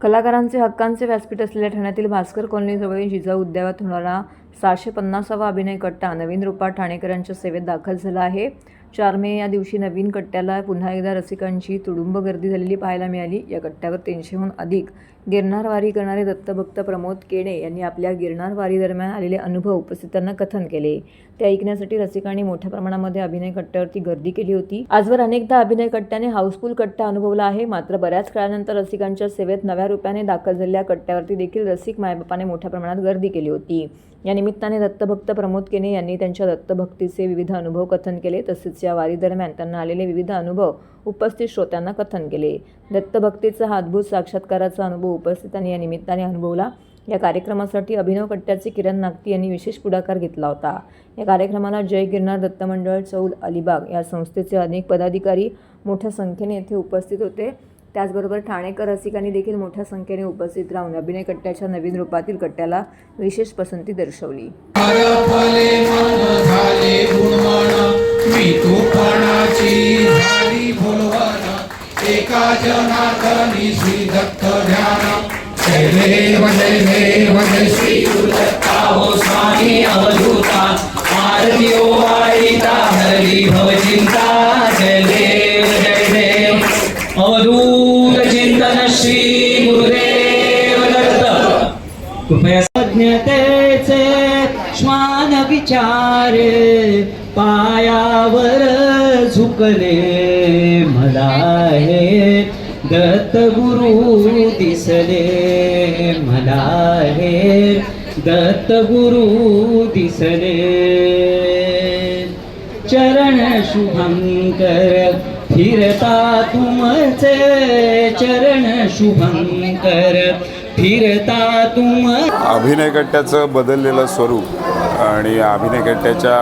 कलाकारांचे हक्कांचे व्यासपीठ असलेल्या ठाण्यातील भास्कर कॉलनीजवळील जिजाऊ उद्यानात होणारा सहाशे पन्नासावा अभिनय कट्टा नवीन रूपात ठाणेकरांच्या सेवेत दाखल झाला आहे. चार मे या दिवशी नवीन कट्ट्याला पुन्हा एकदा रसिकांची तुडुंब गर्दी झालेली पाहायला मिळाली. या कट्ट्यावर तीनशेहून अधिक गिरनारवारी करणारे दत्तभक्त प्रमोद केणे यांनी आपल्या गिरनारवारी दरम्यान आलेले अनुभव उपस्थितांना कथन केले. ते ऐकण्यासाठी रसिकांनी मोठ्या प्रमाणामध्ये अभिनय कट्ट्यावरती गर्दी केली होती. आजवर अनेकदा अभिनय कट्ट्याने हाऊसफुल कट्टा अनुभवला आहे. मात्र बऱ्याच काळानंतर रसिकांच्या सेवेत नव्या रुपयाने दाखल झालेल्या कट्ट्यावरती देखील रसिक मायबापाने मोठ्या प्रमाणात गर्दी केली होती. या निमित्ताने दत्तभक्त प्रमोद केने यांनी त्यांच्या दत्तभक्तीचे विविध अनुभव कथन केले. तसेच या वारी दरम्यान त्यांना आलेले विविध अनुभव उपस्थित श्रोत्यांना कथन केले. दत्तभक्तीचा हा अद्भुत साक्षात्काराचा अनुभव उपस्थितांनी या निमित्ताने अनुभवला. या कार्यक्रमासाठी अभिनव कट्ट्याचे किरण नागती यांनी विशेष पुढाकार घेतला होता. या कार्यक्रमाला जय गिरणार दत्त मंडळ चौल अलिबाग या संस्थेचे अनेक पदाधिकारी मोठ्या संख्येने येथे उपस्थित होते. त्याचबरोबर ठाणेकर रसिकांनी देखील मोठ्या संख्येने उपस्थित राहून अभिनय कट्ट्याच्या नवीन रूपातील कट्ट्याला विशेष पसंती दर्शवली. एका जनार्दनी श्री दत्त ध्यान जय देव जय देव जय श्री गुरुदत्ता हो स्वामी अवधूता। आरती ओवाळीता भव चिंता। जय देव जय देव। अवधूत चिंतन श्री गुरुदेव दत्त। कृपया विचार पायावर झुकले. मला हे दत्त गुरु दिसले. मला हे दत्त गुरु दिसले. चरण शुभंकर फिरता तुमचे चरण शुभंकर. फिरता तुम। अभिनय कट्ट्याचं बदललेलं स्वरूप आणि अभिनय कट्ट्याच्या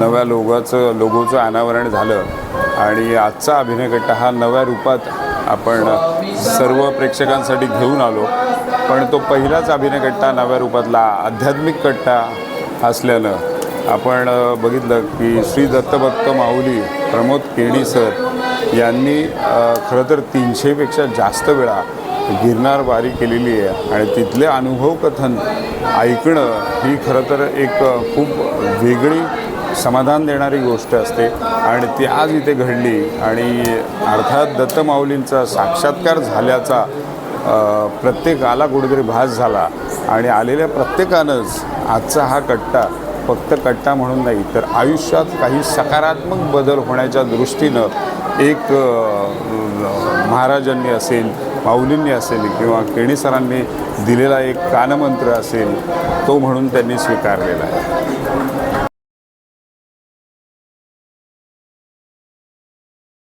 नव्या लोगोचं लोगोचं अनावरण झालं आणि आजचा अभिनय कट्टा हा नव्या रूपात आपण सर्व प्रेक्षकांसाठी घेऊन आलो. पण तो पहिलाच अभिनय कट्टा नव्या रूपातला आध्यात्मिक कट्टा असल्यानं आपण बघितलं की श्री दत्तभक्त माऊली प्रमोद केणी सर यांनी खरं तर तीनशेपेक्षा जास्त वेळा गिरनार वारी केलेली आहे. आणि तिथले अनुभव कथन ऐकणं ही खरं तर एक खूप वेगळी समाधान देणारी गोष्ट असते. आणि ती आज इथे घडली. आणि अर्थात दत्तमाऊलींचा साक्षात्कार झाल्याचा प्रत्येकाला कुठेतरी भास झाला. आणि आलेल्या प्रत्येकानंच आजचा हा कट्टा फक्त कट्टा म्हणून नाही तर आयुष्यात काही सकारात्मक बदल होण्याच्या दृष्टीनं एक महाराजांनी असेल माऊलींनी असेल किंवा केणीसरांनी दिलेला एक कानमंत्र असेल तो म्हणून त्यांनी स्वीकारलेला आहे.